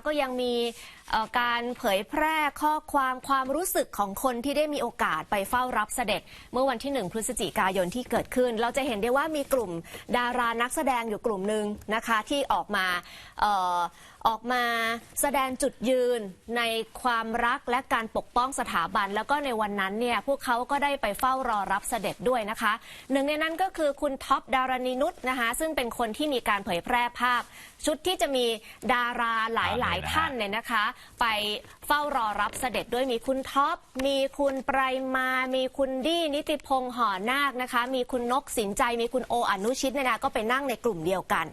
ก็ยังมีการเผยแพร่ข้อความความรู้สึกของคนที่ได้มีโอกาสไปเฝ้ารับเสด็จ เมื่อวันที่ 1 พฤศจิกายนที่เกิดขึ้น เราจะเห็นได้ว่ามีกลุ่มดารานักแสดงอยู่กลุ่มหนึ่งนะคะที่ออกมาออออกมาแสดงจุดยืนในความรักและการปกป้องสถาบัน แล้วก็ในวันนั้นเนี่ยพวกเขาก็ได้ไปเฝ้ารอรับเสด็จด้วยนะคะหนึ่งในนั้นก็คือคุณท็อปดารณีนุชนะคะซึ่งเป็นคนที่มีการเผยแพร่ภาพ ชุดที่จะมีดาราหลายๆ ท่านเนี่ยนะคะ ไปเฝ้ารอรับเสด็จด้วยมีคุณท็อป มีคุณไพรมา มีคุณดี้นิติพงษ์ห่อนาคนะคะ มีคุณนกสินใจ มีคุณโออนุชิตเนี่ยนะก็ไปนั่งในกลุ่มเดียวกัน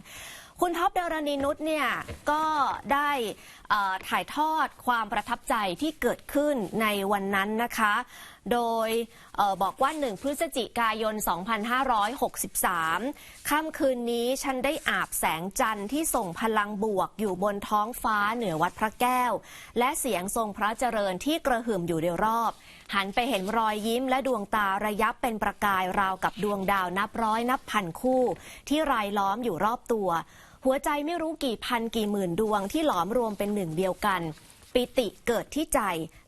คุณท็อปดารณีนุชเนี่ยก็ได้ถ่ายทอดความประทับใจที่เกิดขึ้นในวันนั้นนะคะโดยออบอกว่า 1 พฤศจิกายน 2563 ค่ำคืนนี้ฉันได้อาบแสงจันทร์ที่ส่งพลังบวกอยู่บนท้องฟ้าเหนือวัดพระแก้ว และเสียงทรงพระเจริญที่กระหึ่มอยู่โดยรอบ หันไปเห็นรอยยิ้มและดวงตาระยับเป็นประกายราวกับดวงดาวนับร้อยนับพันคู่ ที่รายล้อมอยู่รอบตัว หัวใจไม่รู้กี่พันกี่หมื่นดวงที่หลอมรวมเป็นหนึ่งเดียวกัน ปิติเกิดที่ใจ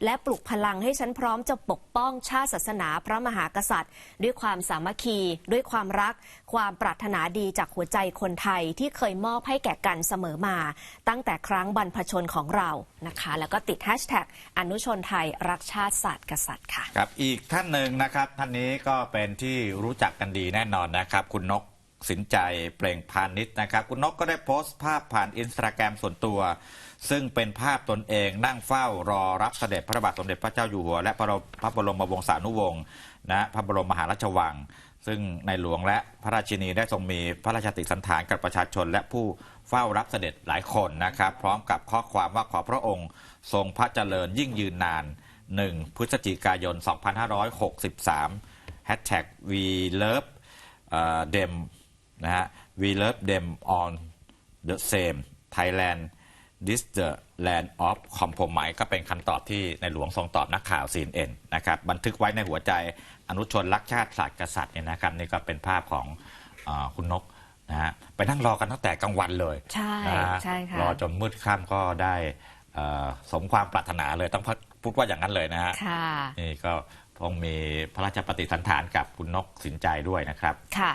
และปลุกพลังให้ฉันพร้อมจะปกป้องชาติศาสนาพระมหากษัตริย์ ด้วยความสามัคคี ด้วยความรัก ความปรารถนาดีจากหัวใจคนไทยที่เคยมอบให้แก่กันเสมอมา ตั้งแต่ครั้งบรรพชนของเรานะคะ แล้วก็ติดแฮชแท็กอนุชนไทยรักชาติศาสตร์กษัตริย์ค่ะ ครับอีกท่านหนึ่งนะครับ ท่านนี้ก็เป็นที่รู้จักกันดีแน่นอนนะครับ คุณนก สินใจเปล่งพาณิชย์นะครับ คุณนกก็ได้โพสต์ภาพผ่านอินสตาแกรมส่วนตัว ซึ่งเป็นภาพตนเองนั่งเฝ้ารอรับเสด็จพระบาทสมเด็จพระเจ้าอยู่หัว และพระพระบรมวงศานุวงศ์นะพระบรมมหาราชวัง ซึ่งในหลวงและพระราชินีได้ทรงมีพระราชติสันถานกับประชาชน และผู้เฝ้ารับเสด็จหลายคนนะครับ พร้อมกับข้อความว่าขอพระองค์ ทรงพระเจริญยิ่งยืนนาน 1 พฤศจิกายน 2563 hashtag we love เอ่อ them นะฮะ we love them on the same Thailand this the land of compromise ก็เป็นคำตอบที่ในหลวงทรงตอบนักข่าว CNN นะครับ บันทึกไว้ในหัวใจอนุชนรักชาติศาสตร์กษัตริย์เนี่ยนะครับนี่ก็เป็นภาพของเออคุณนกนะฮะไปนั่งรอกันตั้งแต่กลางวันเลยใช่นะฮะใช่ค่ะรอจนมืดค่ำก็ได้เอ่อสมความปรารถนาเลยต้องพูดว่าอย่างนั้นเลยนะฮะค่ะนี่ก็คงมีพระราชปฏิสันถานกับคุณนกสินใจด้วยนะครับค่ะ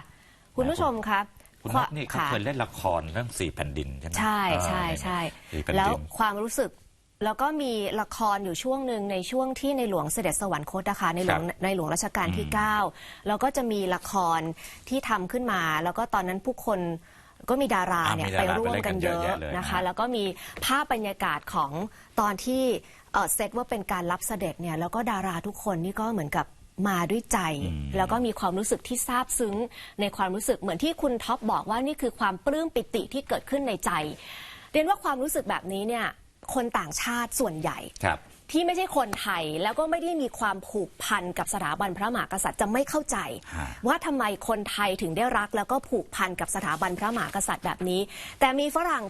คุณผู้ชมครับคุณนกนี่เขาค่ะเคยเล่นละครเรื่องสี่แผ่นดินใช่ไหมใช่เออใช่ใช่สี่แผ่นแล้วดินความรู้สึกแล้วก็มีละครอยู่ช่วงหนึ่งในช่วงที่ในหลวงเสด็จสวรรคตนะคะในหลวงครับในหลวงรัชกาลที่อืม9แล้วก็จะมีละครที่ทำขึ้นมา แล้วก็ตอนนั้นผู้คนก็มีดาราอ่าเนี่ยมีไปดาราร่วมไปเล่นกักันนเยเยอะอะแยะเลยนะคะ นะฮะแล้วก็มีภาพบรรยากาศของตอนที่เอ่อเซตว่าเป็นการรับเสด็จเนี่ยแล้วก็ดาราทุกคนนี่ก็เหมือนกับ มาด้วยใจ แล้วก็มีความรู้สึกที่ซาบซึ้ง ในความรู้สึกเหมือนที่คุณท็อปบอกว่านี่คือความปลื้มปิติที่เกิดขึ้นในใจ เรียนว่าความรู้สึกแบบนี้เนี่ยคนต่างชาติส่วนใหญ่ครับที่ไม่ใช่คนไทยแล้วก็ไม่ได้มีความผูกพันกับสถาบันพระมหากษัตริย์จะไม่เข้าใจฮะว่าทำไมคนไทยถึงได้รักแล้วก็ผูกพันกับสถาบันพระมหากษัตริย์แบบนี้ แต่มีฝรั่ง